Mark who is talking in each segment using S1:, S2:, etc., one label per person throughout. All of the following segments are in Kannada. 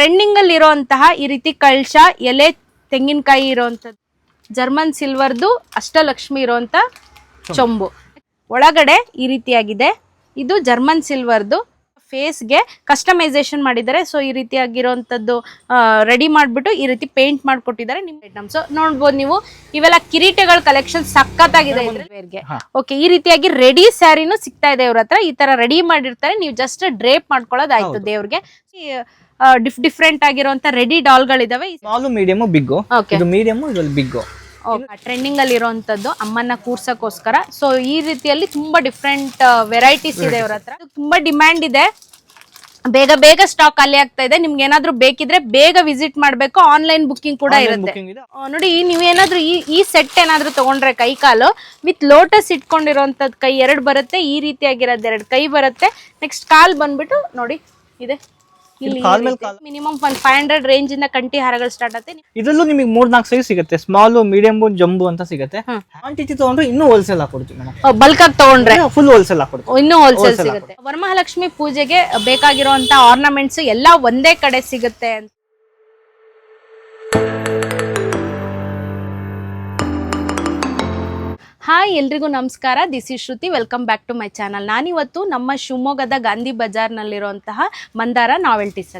S1: ಟ್ರೆಂಡಿಂಗ್ ಅಲ್ಲಿ ಇರೋಂತಹ ಈ ರೀತಿ ಕಳಶ ಎಲೆ ತೆಂಗಿನಕಾಯಿ ಇರುವಂತದ್ದು ಜರ್ಮನ್ ಸಿಲ್ವರ್ದು ಅಷ್ಟಲಕ್ಷ್ಮಿ ಇರುವಂತ ಚೊಂಬು. ಒಳಗಡೆ ಈ ರೀತಿಯಾಗಿದೆ. ಇದು ಜರ್ಮನ್ ಸಿಲ್ವರ್ದು ಫೇಸ್ಗೆ ಕಸ್ಟಮೈಸೇಷನ್ ಮಾಡಿದ್ದಾರೆ. ಸೊ ಈ ರೀತಿಯಾಗಿರುವಂಥದ್ದು ರೆಡಿ ಮಾಡಿಬಿಟ್ಟು ಈ ರೀತಿ ಪೇಂಟ್ ಮಾಡಿಕೊಟ್ಟಿದ್ದಾರೆ ನಿಮ್ಮ ಐಟಮ್ಸ್ ನೋಡ್ಬೋದು ನೀವು ಇವೆಲ್ಲ ಕಿರೀಟಗಳ ಕಲೆಕ್ಷನ್ ಸಖತ್ತಾಗಿದೆ
S2: ಆಗಿದೆ
S1: ಓಕೆ ಈ ರೀತಿಯಾಗಿ ರೆಡಿ ಸ್ಯಾರಿನೂ ಸಿಗ್ತಾ ಇದೆ ಇವ್ರ ಹತ್ರ. ಈ ತರ ರೆಡಿ ಮಾಡಿರ್ತಾರೆ. ನೀವು ಜಸ್ಟ್ ಡ್ರೇಪ್ ಮಾಡ್ಕೊಳ್ಳೋದಾಯ್ತು. ದೇವ್ರಿಗೆ. ಡಿಫ್ ಡಿಫ್ರೆಂಟ್ ಆಗಿರುವಂತ ರೆಡಿ ಡಾಲ್ಗಳಿದಾವೆ
S2: ಸ್ಮಾಲು ಮೀಡಿಯಮ್ ಬಿಗ್ಗು
S1: ಬಿಗ್
S2: ಇದು ಮೀಡಿಯಮ್ ಇದ್ರಲ್ಲಿ ಬಿಗ್ಗು
S1: ಟ್ರೆಂಡಿಂಗ್ ಅಲ್ಲಿ ಇರುವಂತದ್ದು ಅಮ್ಮನ ಕೂರ್ಸಕ್ಕೋಸ್ಕರ. ಸೊ ಈ ರೀತಿಯಲ್ಲಿ ತುಂಬಾ ಡಿಫ್ರೆಂಟ್ ವೆರೈಟೀಸ್ ಇದೆ ಇವ್ರ ಹತ್ರ ತುಂಬಾ ಡಿಮ್ಯಾಂಡ್ ಇದೆ. ಬೇಗ ಬೇಗ ಸ್ಟಾಕ್ ಖಾಲಿ ಆಗ್ತಾ ಇದೆ. ನಿಮ್ಗೆ ಏನಾದ್ರು ಬೇಕಿದ್ರೆ ಬೇಗ ವಿಸಿಟ್ ಮಾಡ್ಬೇಕು. ಆನ್ಲೈನ್ ಬುಕ್ಕಿಂಗ್ ಕೂಡ ಇರುತ್ತೆ. ನೋಡಿ ನೀವು ಏನಾದ್ರು ಈ ಈ ಸೆಟ್ ಏನಾದ್ರು ತಗೊಂಡ್ರೆ ಕೈ ಕಾಲು ವಿತ್ ಲೋಟಸ್ ಇಟ್ಕೊಂಡಿರೋಂಥದ್ದು ಕೈ ಎರಡು ಬರುತ್ತೆ ಈ ರೀತಿಯಾಗಿರೋದು ಎರಡು ಕೈ ಬರುತ್ತೆ. ನೆಕ್ಸ್ಟ್ ಕಾಲ್ ಬಂದ್ಬಿಟ್ಟು ನೋಡಿ ಇದೆ. ಇಲ್ಲಿ
S2: ಕಾಲ್ ಮೇಲ್ ಕಾಲ್.
S1: ಮಿನಿಮಮ್ ಒಂದು ಫೈವ್ ಹಂಡ್ರೆಡ್ ರೇಂಜ್ ಇಂದ ಕಂಟಿ ಹಾರಗಳು ಸ್ಟಾರ್ಟ್ ಆಗುತ್ತೆ.
S2: ಇದ್ರಲ್ಲೂ ನಿಮಗೆ ಮೂರ್ ನಾಲ್ಕು ಸೈಜ್ ಸಿಗುತ್ತೆ. ಸ್ಮಾಲ್ ಮೀಡಿಯಂ ಜಂಬು ಅಂತ ಸಿಗುತ್ತೆ. ಕ್ವಾಂಟಿಟಿ ತಗೊಂಡ್ರೆ ಇನ್ನೂ ಹೋಲ್ಸೇಲ್ ಹಾಕೊಡ್ತೀವಿ ಮೇಡಮ್
S1: ಬಲ್ಕ್ ಆಗಿ ತಗೊಂಡ್ರೆ
S2: ಫುಲ್ ಹೋಲ್ಸೇಲ್ ಹಾಕೊಡ್ತೀವಿ.
S1: ಇನ್ನೂ ಹೋಲ್ಸೇಲ್ ಸಿಗುತ್ತೆ. ವರಮಹಾಲಕ್ಷ್ಮಿ ಪೂಜೆಗೆ ಬೇಕಾಗಿರುವಂತ ಆರ್ನಮೆಂಟ್ಸ್ ಎಲ್ಲ ಒಂದೇ ಕಡೆ ಸಿಗುತ್ತೆ ಅಂತ. ಹಾಯ್ ಎಲ್ರಿಗೂ ನಮಸ್ಕಾರ. This is Shruti welcome back to my channel ನಾನಿವತ್ತು ನಮ್ಮ ಶಿವಮೊಗ್ಗದ ಗಾಂಧಿ ಬಜಾರ್ನಲ್ಲಿರುವಂತಹ ಮಂದಾರ ನಾವೆಲ್ಟೀಸ್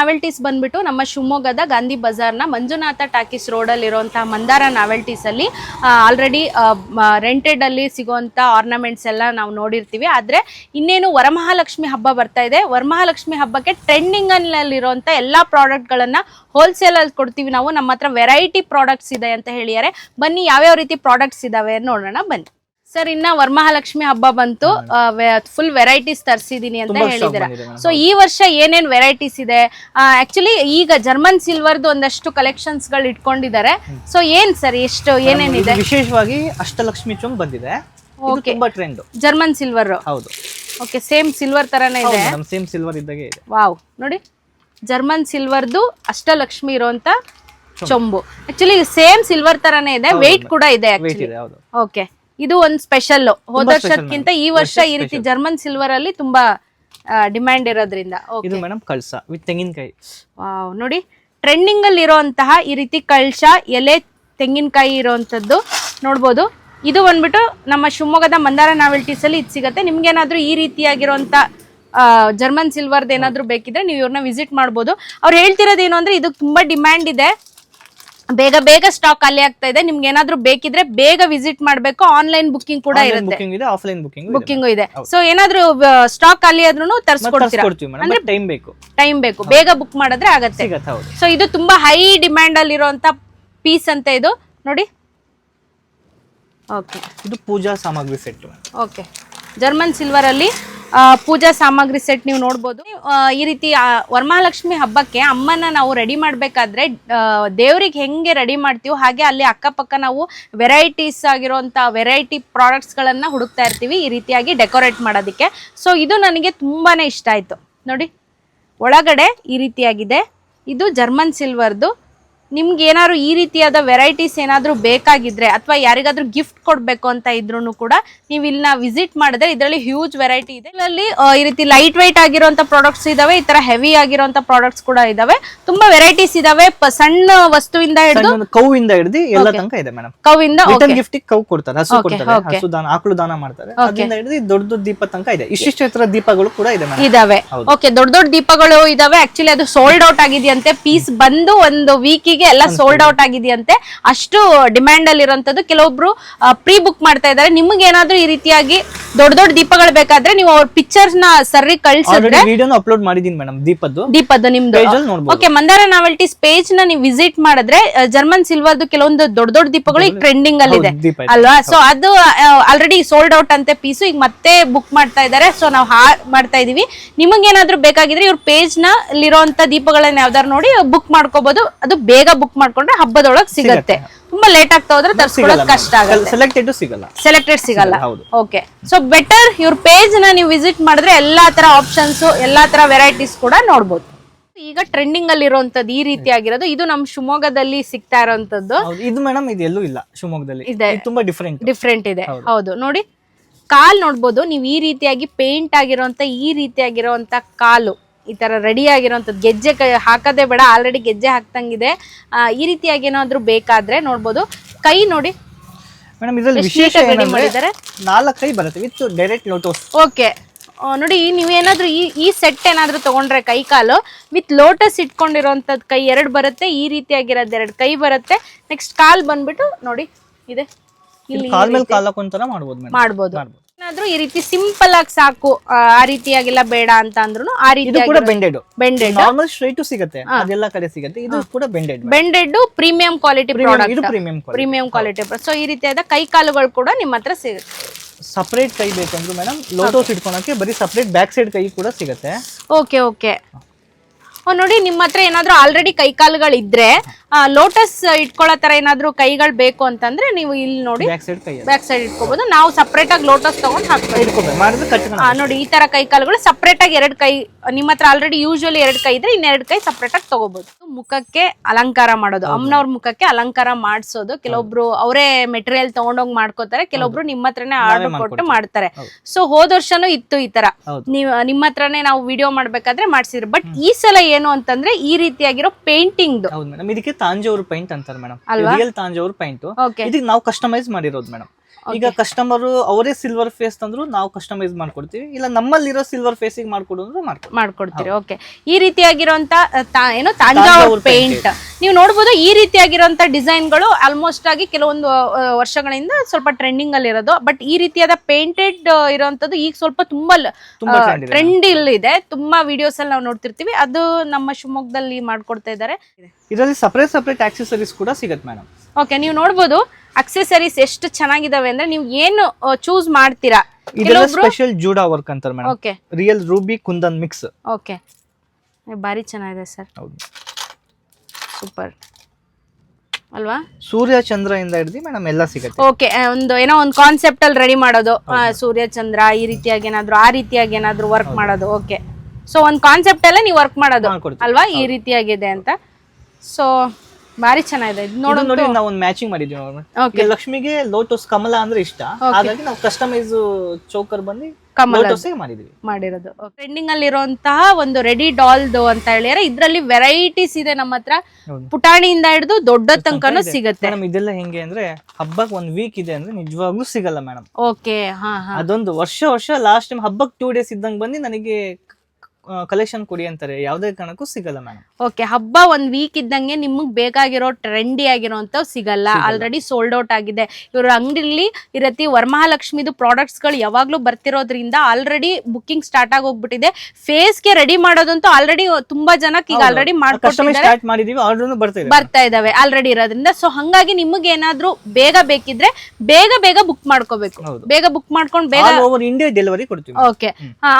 S1: ನಾವೆಲ್ಟೀಸ್ ಬಂದ್ಬಿಟ್ಟು ನಮ್ಮ ಶಿವಮೊಗ್ಗದ ಗಾಂಧಿ ಬಜಾರ್ನ ಮಂಜುನಾಥ ಟಾಕೀಸ್ ರೋಡಲ್ಲಿ ಇರುವಂತಹ ಮಂದಾರ ನಾವೆಲ್ಟೀಸ್ ಅಲ್ಲಿ ಆಲ್ರೆಡಿ ರೆಂಟೆಡ್ ಅಲ್ಲಿ ಸಿಗುವಂತ ಆರ್ನಮೆಂಟ್ಸ್ ಎಲ್ಲ ನಾವು ನೋಡಿರ್ತೀವಿ. ಆದ್ರೆ ಇನ್ನೇನು ವರಮಹಾಲಕ್ಷ್ಮಿ ಹಬ್ಬ ಬರ್ತಾ ಇದೆ. ವರಮಹಾಲಕ್ಷ್ಮಿ ಹಬ್ಬಕ್ಕೆ ಟ್ರೆಂಡಿಂಗ್ ಅಲ್ಲಿ ಇರುವಂತ ಎಲ್ಲಾ ಪ್ರಾಡಕ್ಟ್ ಗಳನ್ನ ಹೋಲ್ಸೇಲ್ ಅಲ್ಲಿ ಕೊಡ್ತೀವಿ ನಾವು. ನಮ್ಮ ಹತ್ರ ವೆರೈಟಿ ಪ್ರಾಡಕ್ಟ್ಸ್ ಇದೆ ಅಂತ ಹೇಳಿದ್ದಾರೆ. ಬನ್ನಿ ಯಾವ್ಯಾವ ರೀತಿ ಪ್ರಾಡಕ್ಟ್ಸ್ ಇದಾವೆ ನೋಡೋಣ. ಬನ್ನಿ. ಸರ್ ಇನ್ನ ವರಮಹಾಲಕ್ಷ್ಮಿ ಹಬ್ಬ ಬಂತು. ಫುಲ್ ವೆರೈಟೀಸ್ ತರಿಸಿದೀನಿ ಅಂತ
S2: ಹೇಳಿದಿರ.
S1: ಸೊ ಈ ವರ್ಷ ಏನೇನ್ ವೆರೈಟೀಸ್ ಇದೆ? ಆಕ್ಚುಲಿ ಈಗ ಜರ್ಮನ್ ಸಿಲ್ವರ್ದು ಒಂದಷ್ಟು ಕಲೆಕ್ಷನ್ಸ್ಗಳು ಇಟ್ಕೊಂಡಿದ್ದಾರೆ. ಸೊ ಏನ್ ಸರ್ ಎಷ್ಟು ಏನೇನಿದೆ
S2: ವಿಶೇಷವಾಗಿ ಅಷ್ಟಲಕ್ಷ್ಮಿ ಚೊಂಬ್ ಬಂದಿದೆ. ಇದು ತುಂಬಾ ಟ್ರೆಂಡ್
S1: ಜರ್ಮನ್ ಸಿಲ್ವರ್
S2: ಹೌದು.
S1: ಓಕೆ ಸೇಮ್ ಸಿಲ್ವರ್ ತರನೇ ಇದೆ.
S2: ಸೇಮ್ ಸಿಲ್ವರ್ ಇದ್ದಾಗೆ ಇದೆ.
S1: ವಾವ್ ನೋಡಿ ಜರ್ಮನ್ ಸಿಲ್ವರ್ದು ಅಷ್ಟಲಕ್ಷ್ಮಿ ಇರುವಂತ ಚೊಂಬು. ಆಕ್ಚುಲಿ ಸೇಮ್ ಸಿಲ್ವರ್ ತರಾನೇ ಇದೆ. ವೆಯ್ಟ್ ಕೂಡ ಇದೆ ಓಕೆ ಇದು ಒಂದು ಸ್ಪೆಷಲ್ ಹೋದ ವರ್ಷಕ್ಕಿಂತ ಈ ವರ್ಷ ಈ ರೀತಿ ಜರ್ಮನ್ ಸಿಲ್ವರ್ ಅಲ್ಲಿ ತುಂಬಾ ಡಿಮ್ಯಾಂಡ್ ಇರೋದ್ರಿಂದ.
S2: ಇದು ಮೇಡಮ್ ಕಳ್ಸ ವಿತ್ ತೆಂಗಿನಕಾಯಿ.
S1: ನೋಡಿ ಟ್ರೆಂಡಿಂಗ್ ಅಲ್ಲಿ ಇರುವಂತಹ ಈ ರೀತಿ ಕಳಶ ಎಲೆ ತೆಂಗಿನಕಾಯಿ ಇರುವಂತದ್ದು ನೋಡ್ಬೋದು. ಇದು ಬಂದ್ಬಿಟ್ಟು ನಮ್ಮ ಶಿವಮೊಗ್ಗದ ಮಂದಾರ ನಾವೆಲ್ಟೀಸ್ ಅಲ್ಲಿ ಇದು ಸಿಗುತ್ತೆ. ನಿಮ್ಗೇನಾದ್ರೂ ಈ ರೀತಿಯಾಗಿರುವಂತ ಜರ್ಮನ್ ಸಿಲ್ವರ್ದು ಏನಾದ್ರೂ ಬೇಕಿದ್ರೆ ನೀವು ಇವ್ರನ್ನ ವಿಸಿಟ್ ಮಾಡ್ಬೋದು. ಅವ್ರು ಹೇಳ್ತಿರೋದು ಏನು ಅಂದ್ರೆ ಇದು ತುಂಬಾ ಡಿಮ್ಯಾಂಡ್ ಇದೆ. ಬೇಗ ಬೇಗ ಸ್ಟಾಕ್ ಖಾಲಿ ಆಗ್ತಾ ಇದೆ. ನಿಮ್ಗೆ ಏನಾದ್ರೂ ಬೇಕಿದ್ರೆ ಬೇಗ ವಿಸಿಟ್ ಮಾಡಬೇಕು. ಆನ್ಲೈನ್ ಬುಕ್ಕಿಂಗ್ ಕೂಡ ಇರುತ್ತೆ.
S2: ಆಫ್ಲೈನ್ ಬುಕಿಂಗ್
S1: ಬುಕ್ಕಿಂಗ್ ಇದೆ ಸೊ ಏನಾದ್ರೂ ಸ್ಟಾಕ್ ಖಾಲಿ ಆದ್ರೂ ತರಿಸ್ಕೊಡ್ತೀರಾ?
S2: ಅಂದ್ರೆ ಟೈಮ್ ಬೇಕು.
S1: ಟೈಮ್ ಬೇಕು. ಬೇಗ ಬುಕ್ ಮಾಡಿದ್ರೆ ಆಗತ್ತೆ. ಸೊ ಇದು ತುಂಬಾ ಹೈ ಡಿಮ್ಯಾಂಡ್ ಅಲ್ಲಿರುವಂತ ಪೀಸ್ ಅಂತ ಇದು. ನೋಡಿ. ಓಕೆ
S2: ಇದು ಪೂಜಾ ಸಾಮಗ್ರಿ ಸೆಟ್
S1: ಓಕೆ ಜರ್ಮನ್ ಸಿಲ್ವರ್ ಅಲ್ಲಿ ಪೂಜಾ ಸಾಮಗ್ರಿ ಸೆಟ್ ನೀವು ನೋಡ್ಬೋದು. ಈ ರೀತಿ ವರಮಹಾಲಕ್ಷ್ಮಿ ಹಬ್ಬಕ್ಕೆ ಅಮ್ಮನ ನಾವು ರೆಡಿ ಮಾಡಬೇಕಾದ್ರೆ ದೇವ್ರಿಗೆ ಹೆಂಗೆ ರೆಡಿ ಮಾಡ್ತೀವೋ ಹಾಗೆ ಅಲ್ಲಿ ಅಕ್ಕಪಕ್ಕ ನಾವು ವೆರೈಟೀಸ್ ಆಗಿರುವಂಥ ವೆರೈಟಿ ಪ್ರಾಡಕ್ಟ್ಸ್ಗಳನ್ನು ಹುಡುಕ್ತಾ ಇರ್ತೀವಿ ಈ ರೀತಿಯಾಗಿ ಡೆಕೋರೇಟ್ ಮಾಡೋದಕ್ಕೆ. ಸೊ ಇದು ನನಗೆ ತುಂಬಾ ಇಷ್ಟ ಆಯಿತು. ನೋಡಿ, ಒಳಗಡೆ ಈ ರೀತಿಯಾಗಿದೆ. ಇದು ಜರ್ಮನ್ ಸಿಲ್ವರ್ದು ನಿಮ್ಗೆ ಏನಾದ್ರು ಈ ರೀತಿಯಾದ ವೆರೈಟೀಸ್ ಏನಾದರೂ ಬೇಕಾಗಿದ್ರೆ ಅಥವಾ ಯಾರಿಗಾದ್ರೂ ಗಿಫ್ಟ್ ಕೊಡಬೇಕು ಅಂತ ಇದ್ರೂ ಕೂಡ ನೀವು ಇಲ್ಲಿನ ವಿಸಿಟ್ ಮಾಡಿದ್ರೆ ಇದರಲ್ಲಿ ಹ್ಯೂಜ್ ವೆರೈಟಿ ಇದೆ. ಇದರಲ್ಲಿ ಈ ರೀತಿ ಲೈಟ್ ವೈಟ್ ಆಗಿರುವಂತ ಪ್ರಾಡಕ್ಟ್ಸ್ ಇದಾವೆ ಈ ತರ ಹೆವಿ ಆಗಿರುವಂತ ಪ್ರಾಡಕ್ಟ್ಸ್ ಕೂಡ ಇದಾವೆ. ತುಂಬಾ ವೆರೈಟೀಸ್ ಇದಾವೆ. ಸಣ್ಣ ವಸ್ತುವಿಂದ ಹಿಡಿದು
S2: ಕೌವಿಂದ ಹಿಡಿದು ಎಲ್ಲ ತನಕ ಇದೆ ಮೇಡಮ್
S1: ಕೌವಿಂದ
S2: ಗಿಫ್ಟ್ ಕೌ ಕೊಡ್ತಾರೆ ಹಸು ಕೊಡ್ತಾರೆ ಹಸು ದಾನ ಆಕಳು ದಾನ ಮಾಡ್ತಾರೆ. ಅದರಿಂದ ಹಿಡಿದು ದೊಡ್ಡ ದೊಡ್ಡ ದೀಪ ತನಕ ಇದೆ. ಇಷ್ಟಿಷ್ಟು ತರ ದೀಪಗಳು ಕೂಡ ಇದೆ
S1: ಇದಾವೆ. ಓಕೆ ದೊಡ್ಡ ದೊಡ್ಡ ದೀಪಗಳು ಇದಾವೆ. ಆಕ್ಚುಲಿ ಅದು ಸೋಲ್ಡ್ ಔಟ್ ಆಗಿದೆಯಂತೆ. ಪೀಸ್ ಬಂದು ಒಂದು ವೀಕಿಗೆ ಎಲ್ಲ ಸೋಲ್ಡ್ ಔಟ್ ಆಗಿದೆಯಂತೆ. ಅಷ್ಟು ಡಿಮ್ಯಾಂಡ್ ಅಲ್ಲಿ ಇರುವಂತದ್ದು ಕೆಲವೊಬ್ರು ಪ್ರೀ ಬುಕ್ ಮಾಡ್ತಾ ಇದ್ದಾರೆ. ನಿಮ್ಗೆ ಏನಾದ್ರೂ ಈ ರೀತಿಯಾಗಿ ದೊಡ್ಡ ದೊಡ್ಡ ದೀಪಗಳು ಬೇಕಾದ್ರೆ ನೀವು ಅವ್ರ ಪಿಕ್ಚರ್ಸ್ನ ಸರಿ ಕಳ್ಸಿದ್ರೆ
S2: ವಿಡಿಯೋನ ಅಪ್ಲೋಡ್ ಮಾಡಿದೀನಿ ಮೇಡಮ್ ದೀಪದ್ದು.
S1: ದೀಪದ್ದು ನಿಮ್ದು. ಓಕೆ ಮಂದಾರ ನಾವೆಲ್ಟೀಸ್ ಪೇಜ್ನ ನೀವು ವಿಸಿಟ್ ಮಾಡಿದ್ರೆ ಜರ್ಮನ್ ಸಿಲ್ವರ್ದು ಕೆಲವೊಂದು ದೊಡ್ಡ ದೊಡ್ಡ ದೀಪಗಳು ಈಗ ಟ್ರೆಂಡಿಂಗ್ ಅಲ್ಲಿ ಇದೆ. ಅಲ್ವಾ? ಸೊ ಅದು ಆಲ್ರೆಡಿ ಸೋಲ್ಡ್ ಔಟ್ ಅಂತ ಪೀಸು ಈಗ ಮತ್ತೆ ಬುಕ್ ಮಾಡ್ತಾ ಇದ್ದಾರೆ. ಸೊ ನಾವು ಹಾ ಮಾಡ್ತಾ ಇದೀವಿ. ಏನಾದ್ರು ಬೇಕಾಗಿದ್ರೆ ಇವ್ರ ಪೇಜ್ನ ಇರೋಂತ ದೀಪಗಳನ್ನ ಯಾವ್ದಾರು ನೋಡಿ ಬುಕ್ ಮಾಡ್ಕೋಬಹುದು ಅದು ಬೇಗ ಬುಕ್ ಮಾಡ್ಕೊಂಡ್ರೆ ಹಬ್ಬದೊಳಗ್ ಸಿಗತ್ತೆ. ತುಂಬಾ ಲೇಟ್ ಆಗ್ತಾ ಹೋದ್ರೆ ತರ್ಸ್ಕೊಳ್ಳೋದು ಕಷ್ಟ ಆಗುತ್ತೆ.
S2: ಸೆಲೆಕ್ಟೆಡ್ ಸಿಗಲ್ಲ.
S1: ಸೆಲೆಕ್ಟೆಡ್ ಸಿಗಲ್ಲ. ಓಕೆ ಸೊ ಬೆಟರ್ ಇವ್ರ ಪೇಜ್ನ ನೀವು ವಿಸಿಟ್ ಮಾಡಿದ್ರೆ ಎಲ್ಲಾ ತರ ಆಪ್ಷನ್ಸ್ ಎಲ್ಲಾ ತರ ವೆರೈಟೀಸ್ ಕೂಡ ನೋಡ್ಬೋದು. ಈಗ ಟ್ರೆಂಡಿಂಗ್ ಅಲ್ಲಿ ಇರುವಂತದ್ದು ಈ ರೀತಿ ಆಗಿರೋದು. ಇದು ನಮ್ ಶಿವಮೊಗ್ಗದಲ್ಲಿ ಸಿಗ್ತಾ ಇರೋಂಥದ್ದು
S2: ಇದು ಮೇಡಮ್ ಇದು ಎಲ್ಲೂ ಇಲ್ಲ ಶಿವಮೊಗ್ಗದಲ್ಲಿ.
S1: ಇದೆ.
S2: ಇದು ತುಂಬಾ ಡಿಫ್ರೆಂಟ್
S1: ಡಿಫ್ರೆಂಟ್ ಇದೆ. ಹೌದು. ನೋಡಿ ಕಾಲ್ ನೋಡ್ಬೋದು. ನೀವು ಈ ರೀತಿಯಾಗಿ ಪೇಂಟ್ ಆಗಿರುವಂತ ಈ ರೀತಿಯಾಗಿರುವಂತ ಕಾಲು. ಈ ತರ ರೆಡಿ ಆಗಿರೋಂಥದ್ದು. ಗೆಜ್ಜೆ ಕ- ಹಾಕದೇ ಬೇಡ ಆಲ್ರೆಡಿ ಗೆಜ್ಜೆ ಹಾಕ್ತಂಗಿದೆ ಈ ರೀತಿಯಾಗಿ ಏನಾದರೂ ಬೇಕಾದ್ರೆ ನೋಡ್ಬೋದು. ಕೈ ನೋಡಿ.
S2: ಮೇಡಮ್ ಇದರಲ್ಲಿ ವಿಶೇಷ
S1: ಮಾಡಿದ್ದಾರೆ.
S2: ನಾಲ್ಕು ಕೈ ಬರುತ್ತೆ ವಿತ್ ಡೈರೆಕ್ಟ್ ಲೋಟೋಸ್
S1: ಓಕೆ. ನೋಡಿ ನೀವೇನಾದ್ರೂ ಈ ಈ ಸೆಟ್ ಏನಾದರೂ ತಗೊಂಡ್ರೆ ಕೈ ಕಾಲು ವಿತ್ ಲೋಟಸ್ ಇಟ್ಕೊಂಡಿರೋಂಥದ್ದು ಕೈ ಎರಡು ಬರುತ್ತೆ ಈ ರೀತಿಯಾಗಿರೋದು ಎರಡು ಕೈ ಬರುತ್ತೆ. ನೆಕ್ಸ್ಟ್ ಕಾಲ್ ಬಂದ್ಬಿಟ್ಟು ನೋಡಿ ಇದೆ. ಇಲ್ಲಿ
S2: ಕಾಲ್ ಮೇಲೆ ಕಾಲ್ ಹಾಕೊಂತರ ಮಾಡ್ಬೋದು.
S1: ಮಾಡ್ಬೋದು. ಏನಾದ್ರೂ ಈ ರೀತಿ ಸಿಂಪಲ್ ಆಗಿ ಸಾಕು ಆ, ರೀತಿಯಾಗಿಲ್ಲ ಬೇಡ ಅಂತ ಅಂದ್ರು ಆ ರೀತಿ
S2: ಕೂಡ ಬೆಂಡೆಡ್
S1: ಬೆಂಡೆಡ್
S2: ನಾರ್ಮಲ್ ಸ್ಟ್ರೈಟ್ ಸಿಗುತ್ತೆ. ಅದೆಲ್ಲ ಕಡೆ ಸಿಗುತ್ತೆ. ಇದು ಕೂಡ bended
S1: bended premium quality product
S2: premium quality
S1: premium quality so ಈ ರೀತಿಯಾದ ಕೈ ಕಾಲುಗಳು ಕೂಡ ನಿಮ್ಮ ಹತ್ರ ಸಿಗುತ್ತೆ.
S2: ಸಪರೇಟ್ ಕೈ ಬೇಕಂದ್ರು ಮೇಡಮ್ ಲೋಟೋಸ್ ಇಟ್ಕೊಳಕ್ಕೆ ಬರೀ ಸಪರೇಟ್ ಬ್ಯಾಕ್ ಸೈಡ್ ಕೈ ಕೂಡ ಸಿಗುತ್ತೆ.
S1: ಓಕೆ ಓಕೆ ನೋಡಿ ನಿಮ್ಮ ಹತ್ರ ಏನಾದ್ರು ಆಲ್ರೆಡಿ ಕೈಕಾಲುಗಳು ಇದ್ರೆ ಲೋಟಸ್ ಇಟ್ಕೊಳ್ಳೋ ತರ ಏನಾದ್ರು ಕೈಗಳು ಬೇಕು ಅಂತಂದ್ರೆ ನೀವು ಇಲ್ಲಿ ನೋಡಿ
S2: ಬ್ಯಾಕ್ ಸೈಡ್ ಕೈ
S1: ಇಟ್ಕೋಬಹುದು ನಾವು ಸಪ್ರೇಟ್ ಆಗಿ ಲೋಟಸ್ ತಗೊಂಡು ಹಾಕ್ಬೇಕು ನೋಡಿ ಈ ತರ ಕೈ ಕಾಲುಗಳು ಸಪ್ರೇಟ್ ಆಗಿ ಎರಡು ಕೈ ನಿಮ್ಮ ಹತ್ರ ಆಲ್ರೆಡಿ ಯೂಶಲಿ ಎರಡು ಕೈ ಇದ್ರೆ ಇನ್ನೆರಡು ಕೈ ಸಪ್ರೇಟ್ ಆಗಿ ತಗೋಬಹುದು ಮುಖಕ್ಕೆ ಅಲಂಕಾರ ಮಾಡೋದು. ಅಮ್ಮನವ್ರ ಮುಖಕ್ಕೆ ಅಲಂಕಾರ ಮಾಡಿಸೋದು. ಕೆಲವೊಬ್ರು ಅವರೇ ಮೆಟೀರಿಯಲ್ ತಗೊಂಡೋಗಿ ಮಾಡ್ಕೋತಾರೆ. ಕೆಲವೊಬ್ರು ನಿಮ್ಮ ಹತ್ರನೇ ಆರ್ಡರ್ ಕೊಟ್ಟು ಮಾಡ್ತಾರೆ. ಸೊ ಹೋದ ವರ್ಷನೂ ಇತ್ತು ಈ ತರ. ನೀವು ನಿಮ್ಮ ಹತ್ರನೇ ನಾವು ವಿಡಿಯೋ ಮಾಡ್ಬೇಕಾದ್ರೆ ಮಾಡ್ಸಿದ್ರು. ಬಟ್ ಈ ಸಲ ಏನು ಅಂತಂದ್ರೆ ಈ ರೀತಿಯಾಗಿರೋ ಪೇಂಟಿಂಗ್
S2: ಹೌದು ಮೇಡಮ್ ಇದಕ್ಕೆ ತಾಂಜೋರ್ ಪೈಂಟ್ ಅಂತಾರೆ ಮೇಡಮ್
S1: ತಾಂಜೋರ್
S2: ರಿಯಲ್ ಪೈಂಟ್ ಇದಕ್ಕೆ ನಾವು ಕಸ್ಟಮೈಸ್ ಮಾಡಿರೋದು ಮೇಡಮ್ ಈಗ ಕಸ್ಟಮರ್ ಅವರೇ ಸಿಲ್ವರ್ ಫೇಸ್ ತಂದ್ರು ನಾವು ಕಸ್ಟಮೈಸ್ ಮಾಡ್ಕೊಡ್ತೀವಿ. ಇಲ್ಲ ನಮ್ಮಲ್ಲಿರೋ ಸಿಲ್ವರ್ ಫೇಸಿಗೆ ಮಾಡ್ಕೊಡೋದು
S1: ಮಾಡ್ಕೊಡ್ತೀರಿ. ಓಕೆ ಈ ರೀತಿಯಾಗಿರುವಂತ ಏನು ತಾಂಜಾವೂರ್ ಪೇಂಟ್ ನೀವು ನೋಡ್ಬೋದು ಈ ರೀತಿಯಾಗಿರುವಂತ ಡಿಸೈನ್ಗಳು ಆಲ್ಮೋಸ್ಟ್ ಆಗಿ ಕೆಲವೊಂದು ವರ್ಷಗಳಿಂದ ಸ್ವಲ್ಪ ಟ್ರೆಂಡಿಂಗ್ ಅಲ್ಲಿ ಇರೋದು. ಬಟ್ ಈ ರೀತಿಯಾದ ಪೇಂಟೆಡ್ ಇರುವಂತದ್ದು ಈಗ ಸ್ವಲ್ಪ ತುಂಬಾ. ಟ್ರೆಂಡ್ ಇದೆ. ತುಂಬಾ ವಿಡಿಯೋಸ್ ಅಲ್ಲಿ ನಾವು ನೋಡ್ತಿರ್ತೀವಿ. ಅದು ನಮ್ಮ ಶಿವಮೊಗ್ಗದಲ್ಲಿ ಮಾಡ್ಕೊಡ್ತಾ ಇದ್ದಾರೆ.
S2: ಇದರಲ್ಲಿ ಸಪರೇಟ್ ಸಪರೇಟ್ ಆಕ್ಸೆಸರೀಸ್ ಕೂಡ ಸಿಗುತ್ತೆ ಮೇಡಮ್
S1: ಓಕೆ ನೀವು ನೋಡ್ಬೋದು. ಅಕ್ಸೆಸರೀಸ್ ಎಷ್ಟು ಚೆನ್ನಾಗಿದಾವೆ ಅಂದ್ರೆ ನೀವು ಏನು ಚೂಸ್ ಮಾಡ್ತೀರಾ?
S2: ಇದೆಲ್ಲ ಸ್ಪೆಷಲ್ ಜೂಡಾ ವರ್ಕ್ ಅಂತಾರೆ madam
S1: okay
S2: real ruby kundan mix
S1: okay ಬಾರಿ ಚೆನ್ನಾಗಿದೆ ಸರ್.
S2: ಹೌದು.
S1: ಸೂಪರ್ ಅಲ್ವಾ?
S2: ಸೂರ್ಯ ಚಂದ್ರ ಇಂದ ಹಿಡಿದು ಮೇಡಮ್ ಎಲ್ಲ ಸಿಗುತ್ತೆ.
S1: ಓಕೆ ಒಂದು ಏನೋ ಒಂದು ಕಾನ್ಸೆಪ್ಟ್ ಅಲ್ಲಿ ರೆಡಿ ಮಾಡೋದು. ಸೂರ್ಯ ಚಂದ್ರ ಈ ರೀತಿಯಾಗಿ ಏನಾದ್ರು ಆ ರೀತಿಯಾಗಿ ಏನಾದ್ರು ವರ್ಕ್ ಮಾಡೋದು. ಓಕೆ ಸೊ ಒಂದು ಕಾನ್ಸೆಪ್ಟ್ ಅಲ್ಲೇ ನೀವು ವರ್ಕ್ ಮಾಡೋದು. ಅಲ್ವಾ? ಈ ರೀತಿಯಾಗಿದೆ ಅಂತ. ಸೊ ಭಾರಿ ಚೆನ್ನಾಗಿದೆ. ಇದು
S2: ನೋಡಿ ನಾವು ಒಂದು ಮ್ಯಾಚಿಂಗ್ ಮಾಡಿದ್ವಿ
S1: Okay.
S2: ಲಕ್ಷ್ಮಿಗೆ ಲೋಟಸ್ ಕಮಲ ಅಂದ್ರೆ ಇಷ್ಟ. ಹಾಗಾಗಿ ನಾವು ಕಸ್ಟಮೈಸ್ ಚೋಕರ್ ಬಂದು ಮಾಡಿದ್ವಿ.
S1: ಮಾಡಿರೋದು. ಟ್ರೆಂಡಿಂಗ್ ಅಲ್ಲಿ ಇರುವಂತಹ ಒಂದು ರೆಡಿ ಡಾಲ್ದು ಅಂತ ಹೇಳಿದ್ರೆ ಇದ್ರಲ್ಲಿ ವೆರೈಟೀಸ್ ಇದೆ ನಮ್ಮ ಹತ್ರ. ಪುಟಾಣಿಯಿಂದ ಹಿಡಿದು ದೊಡ್ಡ ತನಕನೂ ಸಿಗುತ್ತೆ.
S2: ಮೇಡಮ್ ಇದೆಲ್ಲ ಹೆಂಗೆ ಅಂದ್ರೆ ಹಬ್ಬಕ್ಕೆ ಒಂದ್ ವೀಕ್ ಇದೆ ಅಂದ್ರೆ ನಿಜವಾಗ್ಲೂ ಸಿಗಲ್ಲ ಮೇಡಮ್.
S1: ಓಕೆ
S2: ಅದೊಂದು ವರ್ಷ ವರ್ಷ ಲಾಸ್ಟ್ ಟೈಮ್ ಹಬ್ಬಕ್ಕೆ ಟೂ ಡೇಸ್ ಇದ್ದಂಗೆ ಬಂದು ನನಗೆ ಕಲೆಕ್ಷನ್ ಕೊಡಿ ಅಂತಾರೆ. ಯಾವುದೇ ಕಾರಣಕ್ಕೂ ಸಿಗಲ್ಲ ಮೇಡಮ್.
S1: ಓಕೆ ಹಬ್ಬ ಒಂದ್ ವೀಕ್ ಇದ್ದಂಗೆ ನಿಮಗ್ ಬೇಕಾಗಿರೋ ಟ್ರೆಂಡಿ ಆಗಿರೋಂಥವು ಸಿಗಲ್ಲ. ಆಲ್ರೆಡಿ ಸೋಲ್ಡ್ ಔಟ್ ಆಗಿದೆ. ಇವ್ರ ಅಂಗಡಿಲಿ ಇರತಿ ವರಮಹಾಲಕ್ಷ್ಮಿದು ಪ್ರಾಡಕ್ಟ್ಸ್ಗಳು ಯಾವಾಗ್ಲೂ ಬರ್ತಿರೋದ್ರಿಂದ ಆಲ್ರೆಡಿ ಬುಕ್ಕಿಂಗ್ ಸ್ಟಾರ್ಟ್ ಆಗಿ ಹೋಗ್ಬಿಟ್ಟಿದೆ ಫೇಸ್ಗೆ ರೆಡಿ ಮಾಡೋದಂತೂ ಆಲ್ರೆಡಿ ತುಂಬಾ ಜನಕ್ಕೆ ಈಗ ಆಲ್ರೆಡಿ
S2: ಮಾಡ್ಕೊಂಡು
S1: ಮಾಡ್ಕೊಟ್ಟಿದ್ದಾರೆ.
S2: ಬರ್ತಾ ಇದೆ
S1: ಬರ್ತಾ ಇದಾವೆ ಆಲ್ರೆಡಿ ಇರೋದ್ರಿಂದ. ಸೊ ಹಂಗಾಗಿ ನಿಮಗೆ ಏನಾದ್ರೂ ಬೇಗ ಬೇಕಿದ್ರೆ ಬೇಗ ಬೇಗ ಬುಕ್ ಮಾಡ್ಕೋಬೇಕು. ಬೇಗ ಬುಕ್ ಮಾಡ್ಕೊಂಡು ಬೇಗ
S2: ಇಂಡಿಯಾ ಡೆಲಿವರಿ ಕೊಡ್ತೀವಿ.
S1: ಓಕೆ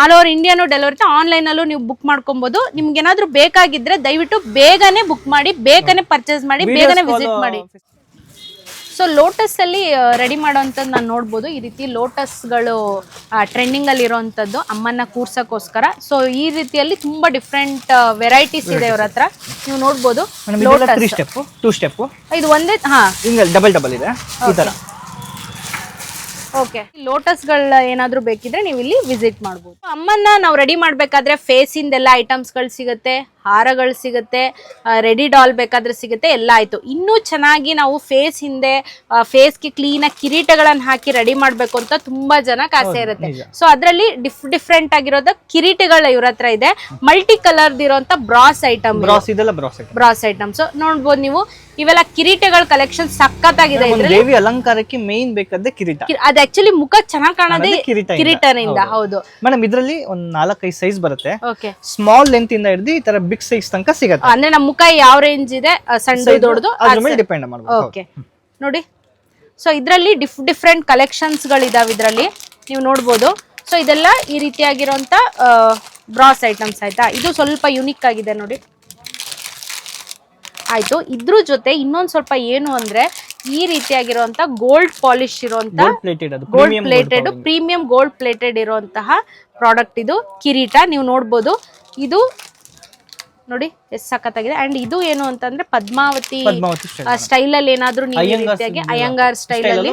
S1: ಆಲ್ ಓವರ್ ಇಂಡಿಯಾನು ಡೆಲಿವರಿ ಆನ್ಲೈನ್ ಅಲ್ಲೂ ನೀವು ಬುಕ್ ಮಾಡ್ಕೊಬಹುದು ನಿಮ್ಗೆ ಏನಾದ್ರೂ ಬೇಕಾಗಿದ್ರೆ ದಯವಿಟ್ಟು ಬೇಗನೆ ಬುಕ್ ಮಾಡಿ ಬೇಗನೆ ಪರ್ಚೇಸ್ ಮಾಡಿ ಬೇಗನೆ ವಿಸಿಟ್ ಮಾಡಿ. ಸೊ ಲೋಟಸ್ ಅಲ್ಲಿ ರೆಡಿ ಮಾಡೋಂಥದ್ದು ನಾನು ನೋಡ್ಬೋದು. ಈ ರೀತಿ ಲೋಟಸ್ಗಳು ಟ್ರೆಂಡಿಂಗ್ ಅಲ್ಲಿ ಇರುವಂತದ್ದು ಅಮ್ಮನ್ನ ಕೂರ್ಸಕ್ಕೋಸ್ಕರ. ಸೊ ಈ ರೀತಿಯಲ್ಲಿ ತುಂಬಾ ಡಿಫ್ರೆಂಟ್ ವೆರೈಟೀಸ್ ಇದೆ ಇವ್ರ ಹತ್ರ. ನೀವು ನೋಡ್ಬೋದು ಲೋಟಸ್
S2: ಸ್ಟೆಪ್ ಟೂ ಸ್ಟೆಪ್
S1: ಇದು ಒಂದೇ ಹಾ.
S2: ಡಬಲ್ ಡಬಲ್ ಇದೆ. ಈ ತರ.
S1: ಓಕೆ ಲೋಟಸ್ಗಳ ಏನಾದ್ರು ಬೇಕಿದ್ರೆ ನೀವು ಇಲ್ಲಿ ವಿಸಿಟ್ ಮಾಡ್ಬೋದು. ಅಮ್ಮನ್ನ ನಾವು ರೆಡಿ ಮಾಡ್ಬೇಕಾದ್ರೆ ಫೇಸ್ ಎಲ್ಲಾ ಐಟಮ್ಸ್ಗಳು ಸಿಗುತ್ತೆ ಹಾರಗಳು ಸಿಗುತ್ತೆ ರೆಡಿ ಡಾಲ್ ಬೇಕಾದ್ರೆ ಸಿಗುತ್ತೆ ಎಲ್ಲ ಆಯ್ತು. ಇನ್ನೂ ಚೆನ್ನಾಗಿ ನಾವು ಫೇಸ್ ಹಿಂದೆ ಫೇಸ್ಗೆ ಕ್ಲೀನ್ ಕ್ಲೀನಾಗಿ ಕಿರೀಟಗಳನ್ನ ಹಾಕಿ ರೆಡಿ ಮಾಡ್ಬೇಕು ಅಂತ ತುಂಬಾ ಜನಕ್ಕೆ ಆಸೆ ಇರುತ್ತೆ. ಸೊ ಅದರಲ್ಲಿ ಡಿಫ್ ಡಿಫ್ರೆಂಟ್ ಆಗಿರೋದ ಕಿರೀಟಗಳು ಇವ್ರ ಹತ್ರ ಇದೆ. ಮಲ್ಟಿ ಕಲರ್ ಇರೋಂಥ brass item
S2: brass item
S1: so ನೋಡ್ಬೋದು ನೀವು ಇವೆಲ್ಲ ಕಿರೀಟಗಳ ಕಲೆಕ್ಷನ್ ಸಖತ್
S2: ಆಗಿದೆ ಅಲಂಕಾರಕ್ಕೆ ಮೇನ್ ಬೇಕಾದ್ರೆ ಕಿರೀಟ.
S1: ಕಿ- ಆಕ್ಚುಲಿ ಮುಖ ಚೆನ್ನಾಗಿ ಕಾಣೋದೇ. ಕಿರೀಟನಿಂದ ಹೌದು.
S2: ಮೇಡಮ್ ಇದರಲ್ಲಿ ಒಂದ್ ನಾಲ್ಕೈದು ಸೈಜ್ ಬರುತ್ತೆ. ಸ್ಮಾಲ್ ಲೆಂತ್ ಇಂದ ಹಿಡಿದು ಈ ತರ ಬಿಗ್ ಸೈಜ್ ತನಕ ಸಿಗುತ್ತೆ.
S1: ಅಂದ್ರೆ ನಮ್ಮ ಮುಖ ಯಾವ ರೇಂಜ್ ಇದೆ ಸಣ್ಣ ದೊಡ್ಡದು
S2: ಅದ್ರ ಮೇಲೆ ಡಿಪೆಂಡ್ ಮಾಡ್ಬೋದು.
S1: ಓಕೆ ನೋಡಿ. ಸೊ ಇದರಲ್ಲಿ ಡಿಫ್ ಡಿಫ್ರೆಂಟ್ ಕಲೆಕ್ಷನ್ಸ್ಗಳಿದಾವೆ ಇದರಲ್ಲಿ. ನೀವು ನೋಡ್ಬೋದು. ಸೊ ಇದೆಲ್ಲ ಈ ರೀತಿಯಾಗಿರುವಂತ ಬ್ರಾಸ್ ಐಟಮ್ಸ್ ಆಯ್ತಾ? ಇದು ಸ್ವಲ್ಪ ಯುನಿಕ್ ಆಗಿದೆ ನೋಡಿ. ಆಯ್ತು. ಇದ್ರ ಜೊತೆ ಇನ್ನೊಂದು ಸ್ವಲ್ಪ ಏನು ಅಂದ್ರೆ ಈ ರೀತಿಯಾಗಿರುವಂತ ಗೋಲ್ಡ್ ಪಾಲಿಶ್ ಇರುವಂತ
S2: gold plated premium
S1: gold plated ಇರುವಂತಹ ಪ್ರಾಡಕ್ಟ್ ಇದು ಕಿರೀಟ. ನೀವು ನೋಡ್ಬೋದು. ಇದು ನೋಡಿ ಎಷ್ಟು ಸಖತ್ತಾಗಿದೆ. ಅಂಡ್ ಇದು ಏನು ಅಂತಂದ್ರೆ ಪದ್ಮಾವತಿ ಸ್ಟೈಲ್ ಅಲ್ಲಿ. ಏನಾದ್ರೂ ರೀತಿಯಾಗಿ ಅಯ್ಯಂಗಾರ್ ಸ್ಟೈಲ್ ಅಲ್ಲಿ.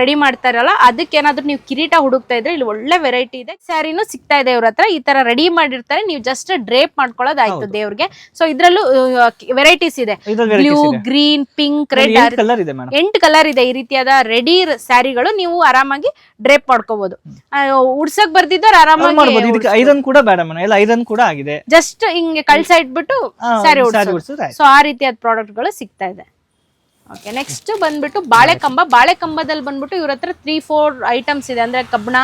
S1: ರೆಡಿ ಮಾಡ್ತಾರಲ್ಲ ಅದಕ್ಕೆ ಏನಾದ್ರೂ ನೀವು ಕಿರೀಟ ಹುಡುಕ್ತಾ ಇದ್ರೆ ಇಲ್ಲಿ ಒಳ್ಳೆ ವೆರೈಟಿ ಇದೆ. ಸ್ಯಾರಿನು ಸಿಗ್ತಾ ಇದೆ ಇವ್ರ ಹತ್ರ. ಈ ತರ ರೆಡಿ ಮಾಡಿರ್ತಾರೆ. ನೀವು ಜಸ್ಟ್ ಡ್ರೇಪ್ ಮಾಡ್ಕೊಳ್ಳೋದಾಯ್ತು ದೇವ್ರಿಗೆ. ಸೊ ಇದ್ರಲ್ಲೂ ವೆರೈಟೀಸ್ ಇದೆ. Blue green pink red
S2: colour ಇದೆ ಮೇಡಮ್.
S1: ಎಂಟು ಕಲರ್ ಇದೆ ಈ ರೀತಿಯಾದ ರೆಡಿ ಸ್ಯಾರಿಗಳು ನೀವು ಆರಾಮಾಗಿ ಡ್ರೇಪ್ ಮಾಡ್ಕೋಬಹುದು ಉಡ್ಸಕ್ ಬರ್ದಿದ್ದವ್ರು
S2: ಮಾಡ್ಬೋದು.
S1: ಆರಾಮಾಗಿ
S2: ಕೂಡ ಬೇಡ ಮೇಡಮ್. ಎಲ್ಲ ಐರನ್ ಕೂಡ ಆಗಿದೆ.
S1: ಜಸ್ಟ್ ಹಿಂಗೆ ಕಳ್ಸ ಇಟ್ಬಿಟ್ಟು ಸ್ಯಾರಿ ಉಡ್ಸೋದು. ಸೊ ಆ ರೀತಿಯಾದ ಪ್ರಾಡಕ್ಟ್ಗಳು ಸಿಗ್ತಾ ಇದೆ. ಓಕೆ ನೆಕ್ಸ್ಟ್ ಬಂದ್ಬಿಟ್ಟು ಬಾಳೆಕಂಬ. ಬಾಳೆಕಂಬದಲ್ಲಿ ಬಂದ್ಬಿಟ್ಟು ಇವ್ರ ಹತ್ರ ತ್ರೀ ಫೋರ್ ಐಟಮ್ಸ್ ಇದೆ. ಅಂದ್ರೆ ಕಬ್ಬಣ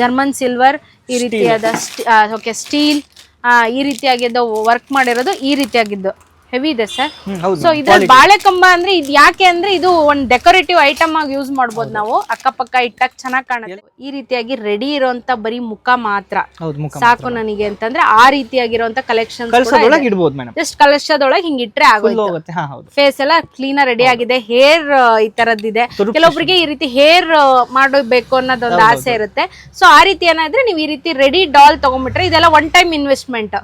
S1: ಜರ್ಮನ್ ಸಿಲ್ವರ್ ಈ ರೀತಿಯಾದ ಓಕೆ ಸ್ಟೀಲ್ ಈ ರೀತಿಯಾಗಿದ್ದ ವರ್ಕ್ ಮಾಡಿರೋದು ಈ ರೀತಿಯಾಗಿದ್ದು. ಹೆವಿ ಇದೆ ಸರ್ ಸೊ ಇದ್ರಲ್ಲಿ ಬಾಳೆಕಂಬ ಅಂದ್ರೆ ಇದು ಯಾಕೆ ಅಂದ್ರೆ ಇದು ಒಂದು ಡೆಕೋರೇಟಿವ್ ಐಟಮ್ ಆಗಿ ಯೂಸ್ ಮಾಡ್ಬೋದು ನಾವು. ಅಕ್ಕಪಕ್ಕ ಇಟ್ಟಕ್ ಚೆನ್ನಾಗಿ ಕಾಣುತ್ತೆ. ಈ ರೀತಿಯಾಗಿ ರೆಡಿ ಇರುವಂತ ಬರೀ ಮುಖ ಮಾತ್ರ. ಸಾಕು ನನಗೆ ಅಂತಂದ್ರೆ ಆ ರೀತಿಯಾಗಿರುವಂತ ಕಲೆಕ್ಷನ್ ಜಸ್ಟ್ ಕಲಶದೊಳಗೆ ಹಿಂಗ್ ಇಟ್ರೆ
S2: ಆಗುತ್ತೆ
S1: ಫೇಸ್ ಎಲ್ಲ ಕ್ಲೀನ್ ರೆಡಿ ಆಗಿದೆ. ಹೇರ್ ಈ ತರದ್ದಿದೆ
S2: ಕೆಲವೊಬ್ಬರಿಗೆ
S1: ಕೆಲವೊಬ್ರಿಗೆ ಈ ರೀತಿ ಹೇರ್ ಮಾಡಬೇಕು ಅನ್ನೋದೊಂದು ಆಸೆ ಇರುತ್ತೆ. ಸೊ ಆ ರೀತಿ ಏನಾದ್ರೆ ನೀವು ಈ ರೀತಿ ರೆಡಿ ಡಾಲ್ ತಗೊಂಡ್ಬಿಟ್ರೆ ಇದೆಲ್ಲ ಒನ್ ಟೈಮ್ ಇನ್ವೆಸ್ಟ್ಮೆಂಟ್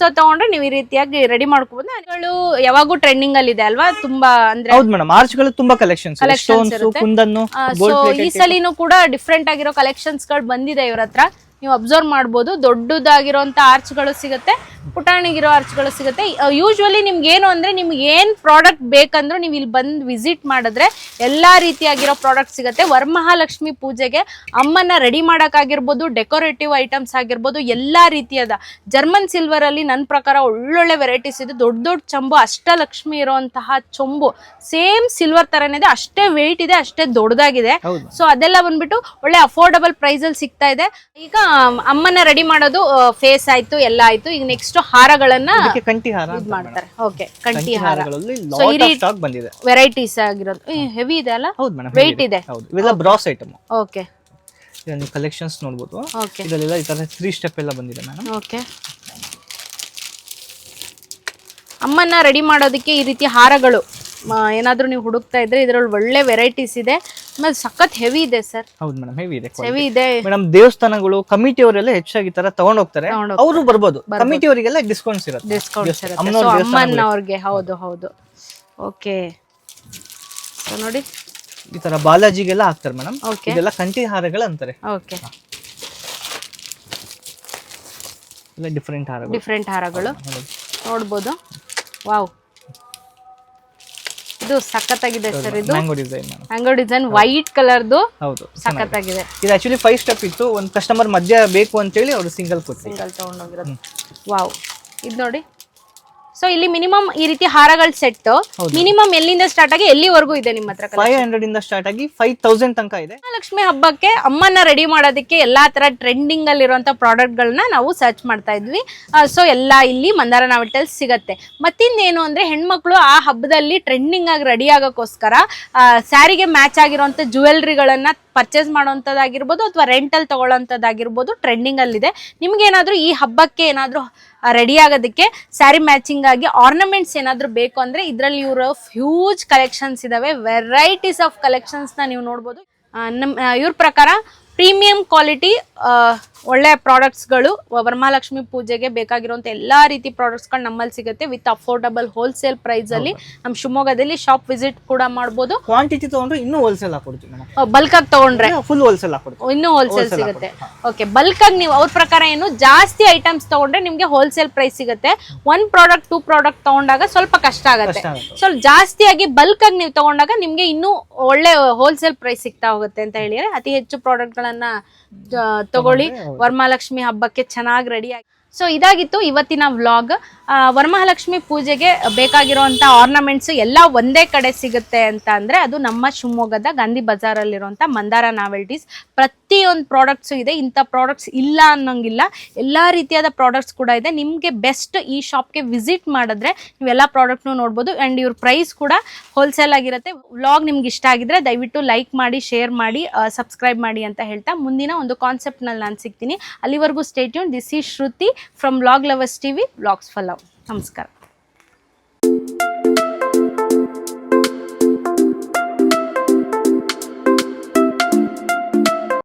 S1: ಸೊ ತಗೊಂಡ್ರೆ ನೀವು ಈ ರೀತಿಯಾಗಿ ರೆಡಿ ಮಾಡ್ಕೋಬಹುದು ಅವುಗಳು ಯಾವಾಗೂ ಟ್ರೆಂಡಿಂಗ್ ಅಲ್ಲಿ ಇದೆ ಅಲ್ವಾ? ತುಂಬಾ ಅಂದ್ರೆ
S2: ಹೌದು ಮೇಡಮ್ ಆರ್ಚ್ಗಳು ತುಂಬಾ ಕಲೆಕ್ಷನ್ಸ್ ಸ್ಟೋನ್ಸ್. ಕುಂದನ್ನು
S1: ಸೊ ಈ ಸಲಿನೂ ಕೂಡ ಡಿಫ್ರೆಂಟ್ ಆಗಿರೋ ಕಲೆಕ್ಷನ್ಸ್ಗಳು ಬಂದಿದೆ ಇವ್ರ ಹತ್ರ. ನೀವು ಅಬ್ಸರ್ವ್ ಮಾಡ್ಬೋದು. ದೊಡ್ಡದಾಗಿರೋಂಥ ಆರ್ಚ್ಗಳು ಸಿಗುತ್ತೆ ಪುಟಾಣಿಗಿರೋ ಆರ್ಚ್ಗಳು ಸಿಗುತ್ತೆ. ಯೂಶ್ವಲಿ ನಿಮ್ಗೆ ಏನು ಅಂದ್ರೆ ನಿಮ್ಗೆ ಏನು ಪ್ರಾಡಕ್ಟ್ ಬೇಕಂದ್ರೂ ನೀವು ಇಲ್ಲಿ ಬಂದು ವಿಸಿಟ್ ಮಾಡಿದ್ರೆ ಎಲ್ಲಾ ರೀತಿಯಾಗಿರೋ ಪ್ರಾಡಕ್ಟ್ ಸಿಗುತ್ತೆ. ವರಮಹಾಲಕ್ಷ್ಮಿ ಪೂಜೆಗೆ ಅಮ್ಮನ ರೆಡಿ ಮಾಡೋಕ್ಕಾಗಿರ್ಬೋದು ಡೆಕೋರೇಟಿವ್ ಐಟಮ್ಸ್ ಆಗಿರ್ಬೋದು ಎಲ್ಲಾ ರೀತಿಯಾದ. ಜರ್ಮನ್ ಸಿಲ್ವರ್ ಅಲ್ಲಿ ನನ್ನ ಪ್ರಕಾರ ಒಳ್ಳೊಳ್ಳೆ ವೆರೈಟೀಸ್ ಇದೆ. ದೊಡ್ಡ ದೊಡ್ಡ ಚಂಬು ಅಷ್ಟಲಕ್ಷ್ಮಿ ಇರುವಂತಹ ಚೊಂಬು. ಸೇಮ್ ಸಿಲ್ವರ್ ತರನೇ ಇದೆ. ಅಷ್ಟೇ ವೆಯ್ಟ್ ಇದೆ ಅಷ್ಟೇ ದೊಡ್ಡದಾಗಿದೆ ಸೊ ಅದೆಲ್ಲ ಬಂದ್ಬಿಟ್ಟು ಒಳ್ಳೆ ಅಫೋರ್ಡಬಲ್ ಪ್ರೈಸ್ ಅಲ್ಲಿ ಸಿಗ್ತಾ ಇದೆ. ಈಗ ಅಮ್ಮನ ರೆಡಿ ಮಾಡೋದು ಫೇಸ್ ಆಯ್ತು ಎಲ್ಲ ಆಯ್ತು. ಈಗ ನೆಕ್ಸ್ಟ್ ಹಾರಗಳನ್ನ
S2: ಕಂಠಿ ಹಾರ
S1: ಇದ್ ಮಾಡ್ತಾರೆ. ಓಕೆ
S2: ಕಂಠಿ
S1: ಹಾರ.
S2: ಸ್ಟಾಕ್ ಬಂದಿದೆ.
S1: ವೆರೈಟೀಸ್ ಆಗಿರೋದು. ಹೆವಿ ಇದೆ ಅಲ್ಲ?
S2: ಹೌದು ಮೇಡಮ್
S1: Weight ಇದೆ.
S2: ಹೌದು. ಇವೆಲ್ಲ ಬ್ರಾಸ್ ಐಟಮ್
S1: ಓಕೆ
S2: ನೀವು ಕಲೆಕ್ಷನ್ಸ್ ನೋಡ್ಬೋದು.
S1: ಓಕೆ
S2: ಇದರಲ್ಲೆಲ್ಲ ಈ ತರ ತ್ರೀ ಸ್ಟೆಪ್ ಎಲ್ಲ ಬಂದಿದೆ ಮೇಡಮ್
S1: ಓಕೆ ಅಮ್ಮನ್ನ ರೆಡಿ ಮಾಡೋದಕ್ಕೆ ಈ ರೀತಿ ಹಾರಗಳು ಏನಾದ್ರೂ ನೀವು ಹುಡುಕ್ತಾ ಇದ್ರೆ ಇದ್ರಲ್ಲಿ ಒಳ್ಳೆ ವೆರೈಟೀಸ್ ಇದೆ. ಆಮೇಲೆ ಸಖತ್ ಹೆವಿ ಇದೆ ಸರ್
S2: ಹೌದು ಮೇಡಮ್ ಹೆವಿ ಇದೆ
S1: ಹೆವಿ ಇದೆ.
S2: ಮೇಡಮ್ ದೇವಸ್ಥಾನಗಳು ಕಮಿಟಿ ಅವರೆಲ್ಲ ಹೆಚ್ಚಾಗಿ ತರ ತಗೊಂಡ್ ಹೋಗ್ತಾರೆ
S1: ತಗೊಂಡ್
S2: ಅವರು ಬರ್ಬೋದು. ಕಮಿಟಿ ಅವರಿಗೆಲ್ಲ ಡಿಸ್ಕೌಂಟ್ಸ್ ಇರುತ್ತೆ.
S1: ಡಿಸ್ಕೌಂಟ್ ಇರುತ್ತೆ.
S2: ಅಮ್ಮನವ್ರ
S1: ಸೊ
S2: ದೇವಸ್ಥಾನಗಳು.
S1: ಅಮ್ಮನ ಅವ್ರಿಗೆ ಹೌದು ಹೌದು. ಓಕೆ ಸೊ ನೋಡಿ.
S2: ಈ ತರ ಬಾಲಾಜಿಗೆಲ್ಲ ಹಾಕ್ತಾರೆ ಮೇಡಮ್
S1: Okay.
S2: ಇದೆಲ್ಲ ಕಂಠಿ ಹಾರಗಳು ಅಂತಾರೆ.
S1: ಓಕೆ
S2: ಇಲ್ಲ ಡಿಫ್ರೆಂಟ್ ಹಾರಗಳು.
S1: ಡಿಫ್ರೆಂಟ್ ಹಾರಗಳು. ನೋಡ್ಬೋದು. ವಾವ್ ಇದು ಸಖತ್ತಾಗಿದೆ ಸರ್ ಇದು.
S2: Mango design
S1: mango design white ಕಲರ್ದು
S2: ಹೌದು
S1: ಸಖತ್ತಾಗಿದೆ.
S2: ಇದು ಆಕ್ಚುಲಿ ಫೈವ್ ಸ್ಟೆಪ್ ಇತ್ತು. ಒಂದು ಕಸ್ಟಮರ್ ಮಧ್ಯ ಬೇಕು ಅಂತೇಳಿ ಅವರು ಸಿಂಗಲ್ ಕೊಟ್ಟು
S1: ಸಿಂಗಲ್ ತಗೊಂಡೋಗಿರೋದು ವಾವ್ ಇದು ನೋಡಿ. ಸೊ ಇಲ್ಲಿ ಮಿನಿಮಮ್ ಈ ರೀತಿ ಹಾರಗಳ ಸೆಟ್ ಮಿನಿಮಮ್ ಎಲ್ಲಿಂದ ಸ್ಟಾರ್ಟ್ ಆಗಿ ಎಲ್ಲಿವರೆಗೂ ಇದೆ ನಿಮ್ಮ ಹತ್ರ
S2: ಫೈವ್ ಹಂಡ್ರೆಡ್ ಇಂದ ಸ್ಟಾರ್ಟ್ ಆಗಿ ಫೈವ್ ತೌಸಂಡ್ ತನಕ ಇದೆ.
S1: ಲಕ್ಷ್ಮಿ ಹಬ್ಬಕ್ಕೆ ಅಮ್ಮನ ರೆಡಿ ಮಾಡೋದಕ್ಕೆ ಎಲ್ಲಾ ತರ ಟ್ರೆಂಡಿಂಗ್ ಅಲ್ಲಿರುವಂತ ಪ್ರಾಡಕ್ಟ್ ಗಳನ್ನ ನಾವು ಸರ್ಚ್ ಮಾಡ್ತಾ ಇದ್ವಿ. ಸೊ ಎಲ್ಲಾ ಇಲ್ಲಿ ಮಂದಾರ ನಾವೆಟಲ್ ಸಿಗತ್ತೆ. ಮತ್ತಿಂದೇನು ಅಂದ್ರೆ ಹೆಣ್ಮಕ್ಳು ಆ ಹಬ್ಬದಲ್ಲಿ ಟ್ರೆಂಡಿಂಗ್ ಆಗಿ ರೆಡಿ ಆಗೋಕ್ಕೋಸ್ಕರ ಸ್ಯಾರಿಗೆ ಮ್ಯಾಚ್ ಆಗಿರುವಂತ ಜುವೆಲ್ರಿಗಳನ್ನ ಪರ್ಚೇಸ್ ಮಾಡುವಂಥದ್ದಾಗಿರ್ಬೋದು ಅಥವಾ ರೆಂಟಲ್ಲಿ ತಗೊಳ್ಳೋಂಥದ್ದಾಗಿರ್ಬೋದು ಟ್ರೆಂಡಿಂಗ್ ಅಲ್ಲಿದೆ. ನಿಮ್ಗೆ ಏನಾದರೂ ಈ ಹಬ್ಬಕ್ಕೆ ಏನಾದರೂ ರೆಡಿ ಆಗೋದಕ್ಕೆ ಸ್ಯಾರಿ ಮ್ಯಾಚಿಂಗ್ ಆಗಿ ಆರ್ನಮೆಂಟ್ಸ್ ಏನಾದರೂ ಬೇಕು ಅಂದರೆ ಇದರಲ್ಲಿ ಇವರು ಹ್ಯೂಜ್ ಕಲೆಕ್ಷನ್ಸ್ ಇದಾವೆ. ವೆರೈಟೀಸ್ ಆಫ್ ಕಲೆಕ್ಷನ್ಸ್ನ ನೀವು ನೋಡ್ಬೋದು. ನಮ್ಮ ನಮ್ ಇವ್ರ ಪ್ರಕಾರ ಪ್ರೀಮಿಯಂ ಕ್ವಾಲಿಟಿ ಒಳ್ಳೆ ಪ್ರಾಡಕ್ಟ್ಸ್ಗಳು ವರಮಹಾಲಕ್ಷ್ಮಿ ಪೂಜೆಗೆ ಬೇಕಾಗಿರುವಂಥ ಎಲ್ಲ ರೀತಿ ಪ್ರಾಡಕ್ಟ್ಸ್ಗಳು ನಮ್ಮಲ್ಲಿ ಸಿಗುತ್ತೆ ವಿತ್ ಅಫೋರ್ಡಬಲ್ ಹೋಲ್ಸೇಲ್ ಪ್ರೈಸ್ ಅಲ್ಲಿ. ನಮ್ಮ ಶಿವಮೊಗ್ಗದಲ್ಲಿ ಶಾಪ್ ವಿಸಿಟ್ ಕೂಡ ಮಾಡ್ಬೋದು.
S2: ಕ್ವಾಂಟಿಟಿ ತಗೊಂಡ್ರೆ ಇನ್ನೂ ಹೋಲ್ಸೇಲ್ ಹಾಕೊಡ್ತೀವಿ
S1: ಬಲ್ಕ್ ಆಗಿ ತಗೊಂಡ್ರೆ?
S2: ಫುಲ್ ಹೋಲ್ಸೇಲ್ ಹಾಕೊಡ್ತೀವಿ
S1: ಇನ್ನೂ ಹೋಲ್ಸೇಲ್ ಸಿಗುತ್ತೆ. ಓಕೆ ಬಲ್ಕ್ ಆಗಿ ನೀವು ಅವ್ರ ಪ್ರಕಾರ ಏನು ಜಾಸ್ತಿ ಐಟಮ್ಸ್ ತಗೊಂಡ್ರೆ ನಿಮಗೆ ಹೋಲ್ಸೇಲ್ ಪ್ರೈಸ್ ಸಿಗುತ್ತೆ. ಒನ್ ಪ್ರಾಡಕ್ಟ್ ಟೂ ಪ್ರಾಡಕ್ಟ್ ತಗೊಂಡಾಗ ಸ್ವಲ್ಪ ಕಷ್ಟ ಆಗುತ್ತೆ.
S2: ಕಷ್ಟ ಆಗುತ್ತೆ.
S1: ಸ್ವಲ್ಪ ಜಾಸ್ತಿಯಾಗಿ ಬಲ್ಕ್ ಆಗಿ ನೀವು ತಗೊಂಡಾಗ ನಿಮಗೆ ಇನ್ನೂ ಒಳ್ಳೆ ಹೋಲ್ಸೇಲ್ ಪ್ರೈಸ್ ಸಿಗ್ತಾ ಹೋಗುತ್ತೆ ಅಂತ ಹೇಳಿದ್ರೆ ಅತಿ ಹೆಚ್ಚು ಪ್ರಾಡಕ್ಟ್ ಗಳನ್ನ ಆ, ತಗೊಳ್ಳಿ. ವರಮಹಾಲಕ್ಷ್ಮಿ ಹಬ್ಬಕ್ಕೆ ಚೆನ್ನಾಗಿ ರೆಡಿ ಆಗಿ. ಸೊ ಇದಾಗಿತ್ತು ಇವತ್ತಿನ ವ್ಲಾಗ್ ವರಮಹಾಲಕ್ಷ್ಮಿ ಪೂಜೆಗೆ ಬೇಕಾಗಿರುವಂತ ಆರ್ನಮೆಂಟ್ಸ್ ಎಲ್ಲ ಒಂದೇ ಕಡೆ ಸಿಗುತ್ತೆ ಅಂತ ಅಂದ್ರೆ ಅದು ನಮ್ಮ ಶಿವಮೊಗ್ಗದ ಗಾಂಧಿ ಬಜಾರಲ್ಲಿರುವಂಥ ಮಂದಾರ ನಾವೆಲ್ಟೀಸ್ ಪ್ರತಿಯೊಂದು ಪ್ರಾಡಕ್ಟ್ಸ್ ಇದೆ. ಇಂಥ ಪ್ರಾಡಕ್ಟ್ಸ್ ಇಲ್ಲ ಅನ್ನೋಂಗಿಲ್ಲ. ಎಲ್ಲ ರೀತಿಯಾದ ಪ್ರಾಡಕ್ಟ್ಸ್ ಕೂಡ ಇದೆ. ನಿಮ್ಗೆ ಬೆಸ್ಟ್ ಈ ಶಾಪ್ಗೆ ವಿಸಿಟ್ ಮಾಡಿದ್ರೆ ನೀವು ಎಲ್ಲ ಪ್ರಾಡಕ್ಟ್ನು ನೋಡ್ಬೋದು. ಅಂಡ್ ಇವ್ರ ಪ್ರೈಸ್ ಕೂಡ ಹೋಲ್ಸೇಲ್ ಆಗಿರುತ್ತೆ. ವ್ಲಾಗ್ ನಿಮ್ಗೆ ಇಷ್ಟ ಆಗಿದ್ರೆ ದಯವಿಟ್ಟು ಲೈಕ್ ಮಾಡಿ ಶೇರ್ ಮಾಡಿ ಸಬ್ಸ್ಕ್ರೈಬ್ ಮಾಡಿ ಅಂತ ಹೇಳ್ತಾ ಮುಂದಿನ ಒಂದು ಕಾನ್ಸೆಪ್ಟ್ನಲ್ಲಿ ನಾನು ಸಿಗ್ತೀನಿ. ಅಲ್ಲಿವರೆಗೂ ಸ್ಟೇಟ್ಯೂನ್ ದಿಸ್ ಈ Shruti from vlog lovers TV vlogs follow ನಮಸ್ಕಾರ